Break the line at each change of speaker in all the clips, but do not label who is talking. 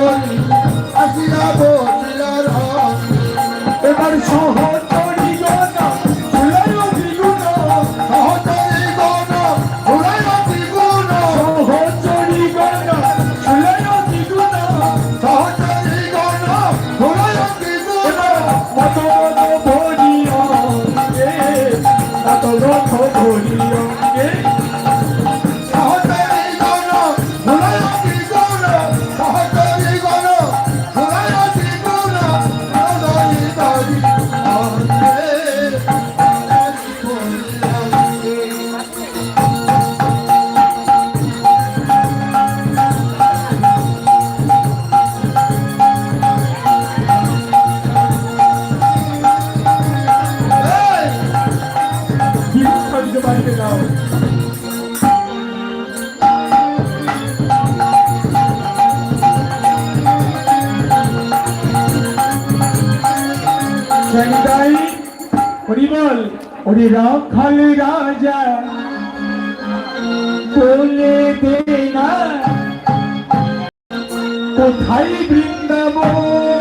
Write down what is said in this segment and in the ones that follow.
নাগরী আসিয়া
বসিলার
এবার সহচরী রাখাল রাজা বলে দে না কোথায় বৃন্দাবন?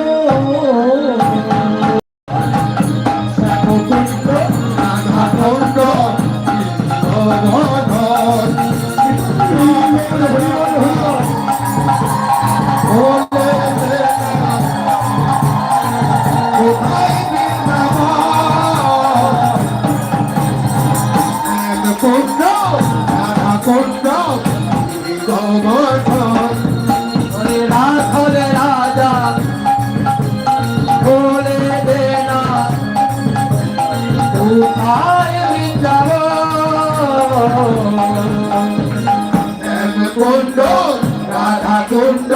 এক কুণ্ড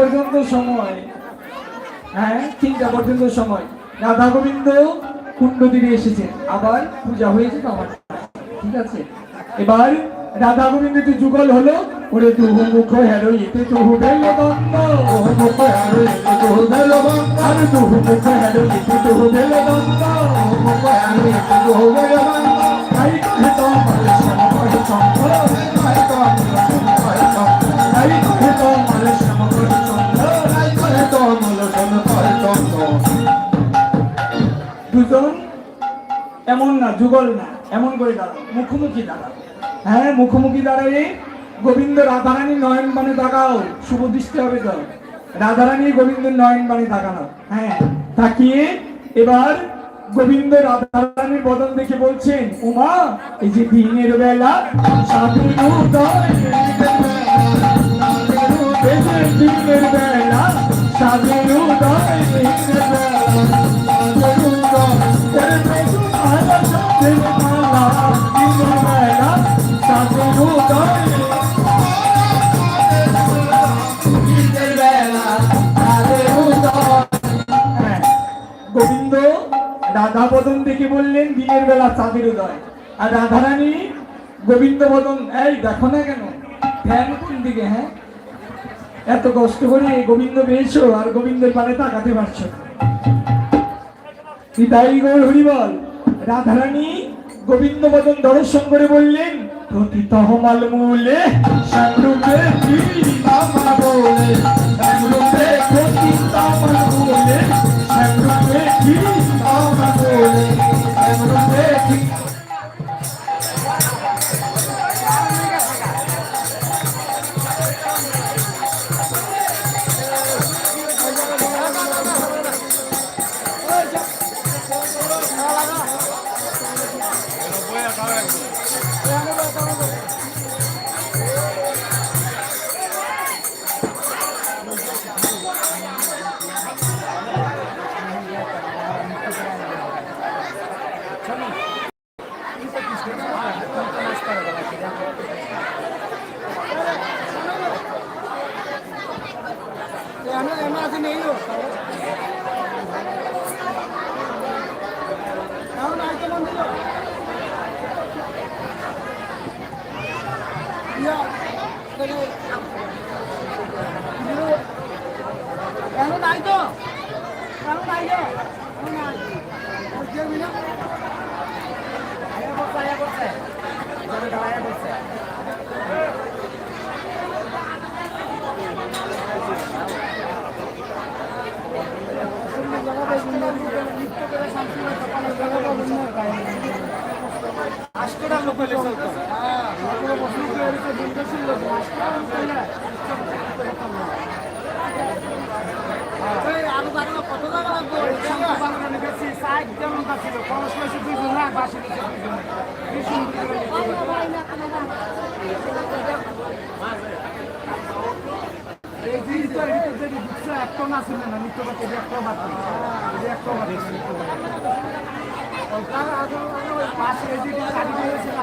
পর্যন্ত সময়। হ্যাঁ তিনটা পর্যন্ত সময়। রাধা গোবিন্দ কুণ্ড তীরে এসেছেন। আবার পূজা হয়েছে তো আমার ঠিক আছে? এবার রাধা গোবিন্দ যে যুগল হলো। ওরে তুহু মুখ হেরো এতে তুহু বেল দন্দ
মুখ হারে তুহু বেল বন্ধ।
মুখ হেরো এতে তুহু বেল
বন্ধ।
এমন না, যুগল না, এমন করে দাঁড়াও, মুখোমুখি দাঁড়াও। হ্যাঁ মুখোমুখি দাঁড়াই গোবিন্দ রাধারানী নয়ন বানে তাকাও, শুভ দৃষ্টি হবে তো। রাধারানী গোবিন্দের নয়ন বানে তাকানো। হ্যাঁ তাকিয়ে এবার গোবিন্দ রাধারানীর বদন দেখে বলছেন, উমা, এই যে দিনের বেলা সাধু দিনের বেলা দিনের বেলা গোবিন্দ, রাধা বদন দেখে বললেন? দিনের বেলা চাঁদের উদয়। আর রাধারানী, গোবিন্দ বদন এই দেখো না কেন? ধ্যান কোন দিকে হ্যাঁ? এত কষ্ট করে গোবিন্দ পেয়েছ আর গোবিন্দের পানে তাকাতে পারছ না। নিতাই গৌর হরিবল? রাধারানী গোবিন্দ বদন দর্শন করে বললেন মূলে সংরূপে নামা বলে সংরূপে প্রতি তহমাল মূলে সংরূপে কি নামা বলে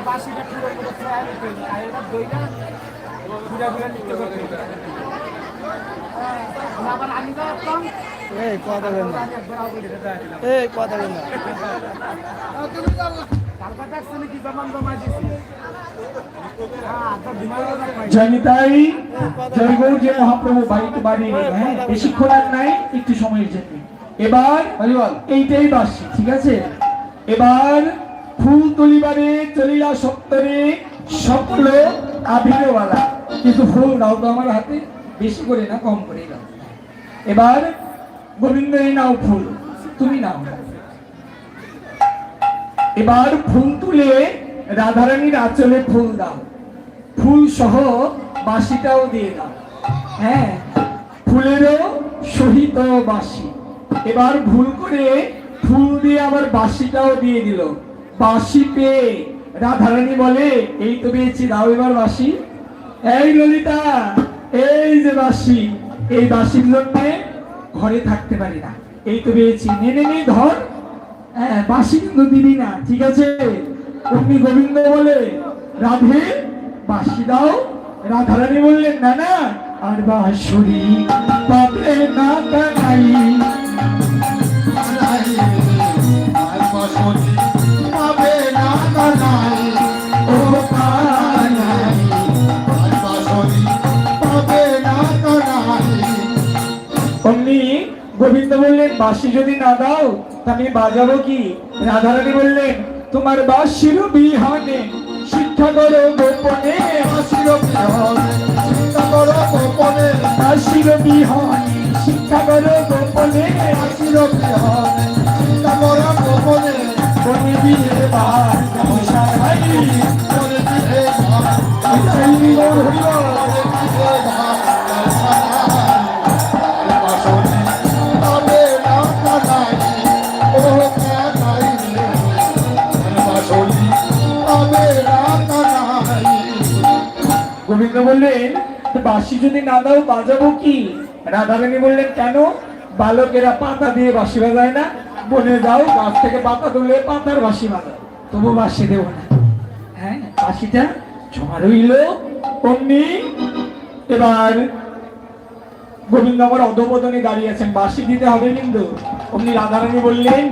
বাসিটা পুরো পুরো ফ্রাই হতে আর এটা দইটা ঘুরে ঘুরে নিত্য করতে আবার আমি তো
এই কথা বলেন না। এই কথা বলেন না।
হ্যাঁ
জয়নিতাই জয় গৌর মহাপ্রভু বাড়িতে হ্যাঁ নাই একটু সময়ের জন্য এবার এইটাই বাসি ঠিক আছে? এবার ফুল তুলিবারে চলিলা সত্তরে সকল আবিরওয়ালা কিন্তু ফুল দাও তো আমার হাতে বেশি করে না কম করে দাও। এবার গোবিন্দ নাও ফুল, তুমি নাও। এবার ফুল তুলে রাধারানীর আঁচলে ফুল দাও। ফুল সহ বাসিটাও দিয়ে দাও। হ্যাঁ ফুলেরও সহিত বাসি এবার ভুল করে ফুল দিয়ে আবার বাসিটাও দিয়ে দিল। বাসি পেয়ে রাধারানী বলে, এই তো পেয়েছি, দাও এবার বাসি এই ললিতা, এই যে বাসি এই বাসির জন্যে ঘরে থাকতে পারি না। এই তো পেয়েছি। নেনে নে নে, ধর। হ্যাঁ বাসি কিন্তু দিবি না, ঠিক আছে? অগ্নি গোবিন্দ বলে, রাধে বাসি দাও। রাধারানী বললেন, না না, আর বাসুরি পাবে না কানাই বাসি যদি না দাও আমি বাজাবো কি? রাধারানী বললেন, তোমার বাসির বিহানে শিক্ষা করো গোপনে
বিহনে চিন্তা করো গোপনে
বাসির বিহানে, শিক্ষা করো গোপনে
বাসির বিহনে চিন্তা করো গোপনে
কোনে বাঁশি যদি না দাও, বাজাবো কি? রাধারানী বললেন, কেন? বালকেরা পাতা দিয়ে বাঁশি বাজায় না। বনে যাও, গাছ থেকে পাতা তুলে পাতার বাঁশি বাজাও। তবু বাঁশি দেবো না। হ্যাঁ বাঁশিটা জমা রইল অমনি এবার গোবিন্দ আমার অধপতনে দাঁড়িয়ে আছেন। বাঁশি দিতে হবে কিন্তু। অমনি রাধারানী বললেন,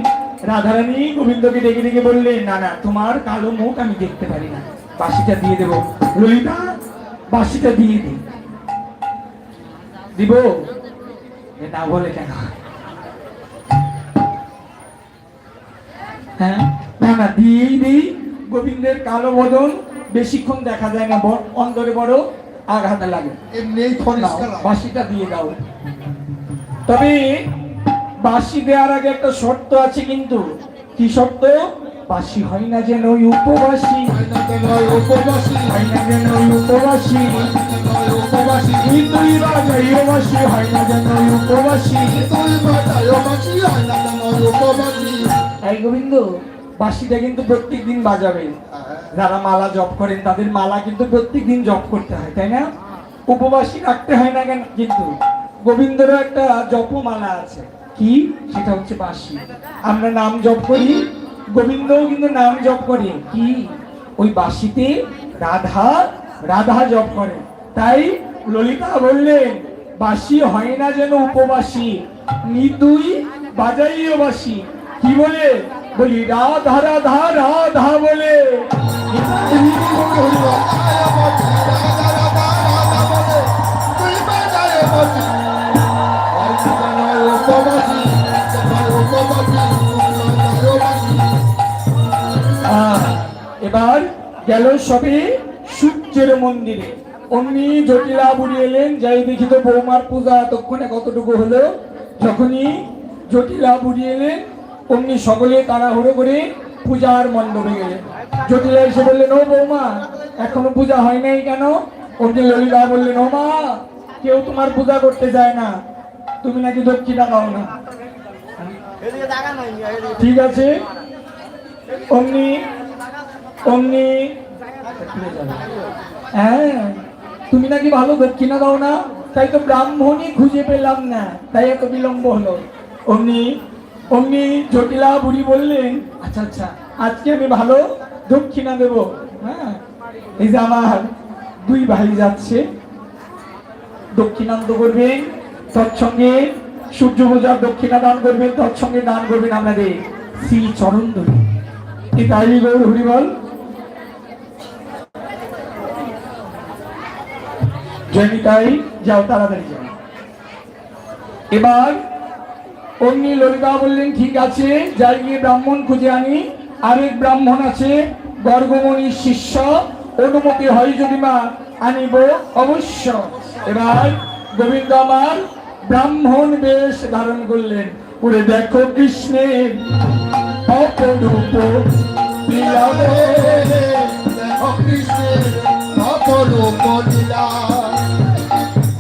রাধারানী গোবিন্দকে ডেকে ডেকে বললেন না না, তোমার কালো মুখ আমি দেখতে পারি না। বাঁশিটা দিয়ে দেবো। ললিতা, বাঁশিটা দিয়ে দিই দিব? এ না বলে কেন? হ্যাঁ? না না দিয়েই দিই। গোবিন্দের কালো বদন বেশিক্ষণ দেখা যায় না অন্তরে বড় আঘাত লাগে। বাঁশিটা দিয়ে দাও। তবে বাঁশি দেওয়ার আগে একটা শর্ত আছে কিন্তু। কি শর্ত? বাসি হয় না যেন ওই উপবাসী। হয় না যেন ওই উপবাসী তুই তুই বাজাইও বাসি হয় না যেন উপবাসী। এই গোবিন্দ বাঁশিটা কিন্তু প্রত্যেক দিন বাজাবে যারা মালা জপ করেন, তাদের মালা কিন্তু প্রত্যেক দিন জপ করতে হয়, তাই না? উপবাসী রাখতে হয় না কেন? কিন্তু গোবিন্দেরও একটা জপমালা আছে। কি? সেটা হচ্ছে বাঁশি। আমরা নাম জপ করি, গোবিন্দও কিন্তু নাম জপ করে। কি? ওই বাঁশিতে রাধা রাধা জপ করে তাই ললিতা বললেন বাসি হয় না যেন উপবাসী। নিতুই বাজাইও বাসি কি বলে? বলি, রাধা রাধা রাধা বলে। এবার গেল সবে সূর্যের মন্দিরে। অমনি জটিলা বুড়ি এলেন, যাই দেখি তো বৌমার পূজা এতক্ষণে কতটুকু হলো। যখনই জটিলা বুড়ি এলেন, অমনি সকলে তাড়াহুড়ো করে পূজার মণ্ডপে গেলেন। জটিলা এসে বললেন, ও বৌমা, এখনও পূজা হয় নাই কেন? অমনি ললিতা বললেন, ও মা, কেউ তোমার পূজা করতে যায় না। তুমি নাকি দক্ষিণা পাও না। ঠিক আছে। অমনি অমনি হ্যাঁ তুমি নাকি ভালো দক্ষিণা দাও না? তাই তো ব্রাহ্মণই খুঁজে পেলাম না। তাই এত বিলম্ব হলো। অমনি অমনি জটিলা বুড়ি বললেন আচ্ছা আচ্ছা আজকে আমি ভালো দক্ষিণা দেব। হ্যাঁ এই যে আমার দুই ভাই যাচ্ছে। দক্ষিণান্ত করবেন, তৎসঙ্গে সূর্য পূজার দক্ষিণা দান করবেন, তৎসঙ্গে দান করবেন আমাদের শ্রী চরণ ধরে। এই তাই গৌর হরিবল জয়নিতাই যাও তাড়াতাড়ি যাও। এবার অগ্নি ললিতা বললেন, ঠিক আছে, যাই গিয়ে ব্রাহ্মণ খুঁজে আনি। আরেক ব্রাহ্মণ আছে, গর্গমণির শিষ্য, অনুমতি হয় যদি মা আনিব অবশ্য। এবার গোবিন্দ আমার ব্রাহ্মণ বেশ ধারণ করলেন, ওরে দেখো কৃষ্ণের অপরূপ লীলাবে।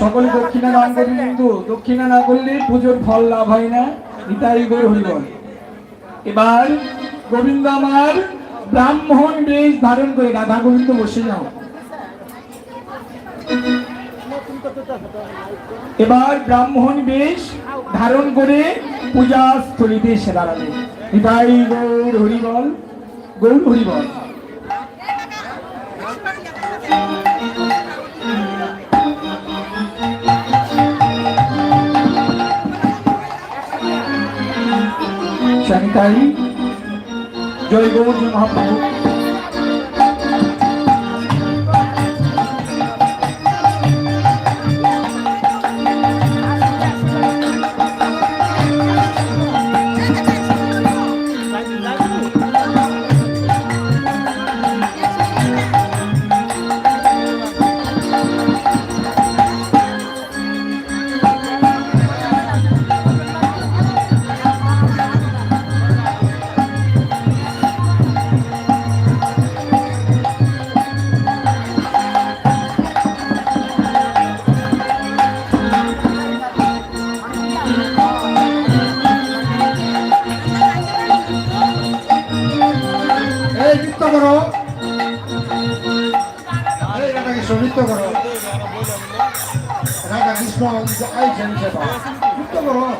সকলে দক্ষিণা দান করবে কিন্তু দক্ষিণা না করলে পুজোর ফল লাভ হয় না, নিতাই গৌর হরিবল। এবার গোবিন্দ আমার ব্রাহ্মণ বেশ ধারণ করে, রাধা গোবিন্দ বসে যাও। এবার ব্রাহ্মণ বেশ ধারণ করে পূজা স্থলিতে এসে দাঁড়াবে নিতাই গৌর হরিবল গৌর হরিবল। শানিতাই জয় গৌর মহাপ্রভু।
কৃষ্ণ আইসেন সেবা নৃত্য করো
একটু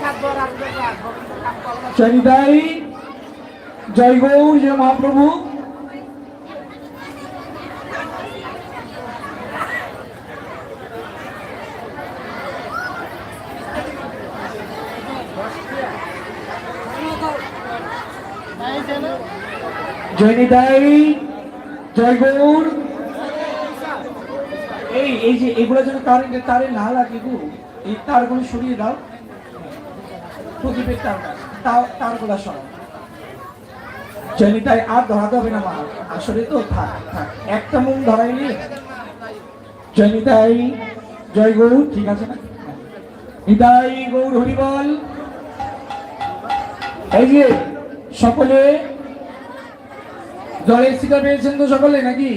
থাকব রাজীবের বাপ কাম করব
চরিতাই জয় গৌর জয় মহাপ্রভু জয় নিতাই জয় গৌর এই যে, এগুলো যেন তারে তারে না লাগে গো, এই তারগুলো সরিয়ে দাও। প্রদীপের তার তার তারগুলো সরাও। আর ধরাতে হবে না আসলে তো থাক একটা জয়নিতাই জয় ঠিক আছে না? গৌর এই যে, সকলে, জলের শিকা পেয়েছেন তো সকলে নাকি?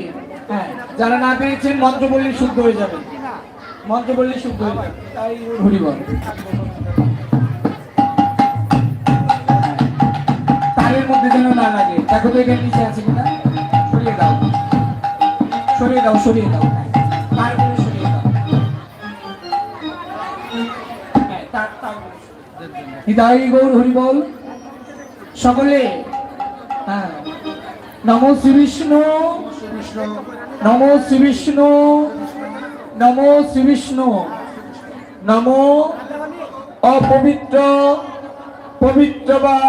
হ্যাঁ যারা না পেয়েছেন মন্ত্র বললে শুদ্ধ হয়ে যাবে। মন্ত্র বললে শুদ্ধ হয়ে যাবে। তাই হরিবল তারের মধ্যে যেন না লাগে। দেখো তো এখানে নিচে আছে কিনা? সরিয়ে দাও। সরিয়ে দাও সরিয়ে দাও। হ্যাঁ, দাও। হ্যাঁ, গৌর হরিবল সকলে হ্যাঁ নমো শ্রী বিষ্ণু। নমো শ্রী বিষ্ণু, নমো শ্রী বিষ্ণু, নমো অপবিত্র পবিত্র বা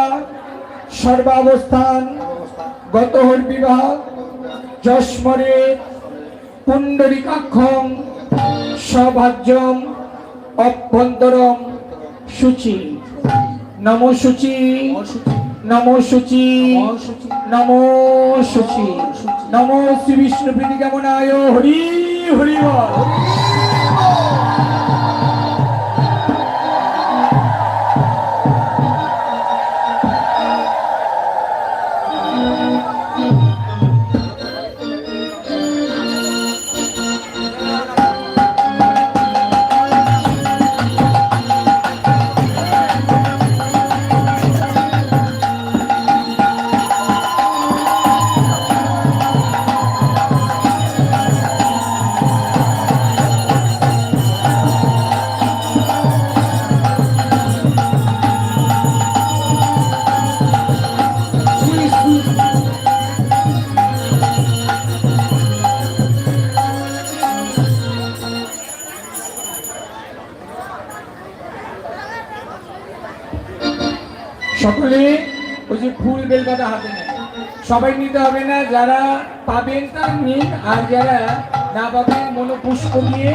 সর্বাবস্থান গত বিবাহ যস্মরে পুণ্ডরিকাক্ষম সভাজ্যম অভ্যন্তরম শুচি নম শুচি নম শুচি। নম শুচি। নম শ্রী বিষ্ণু প্রীতি কামনায়। হরি হরি বল। বেলপাতা হাতে নেন সবাই নিতে হবে না, যারা পাবেন তার নিন, আর যারা না পাবেন মনোপুষ্প দিয়ে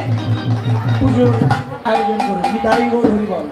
পুজোর আয়োজন করুন। গৌর হরিবল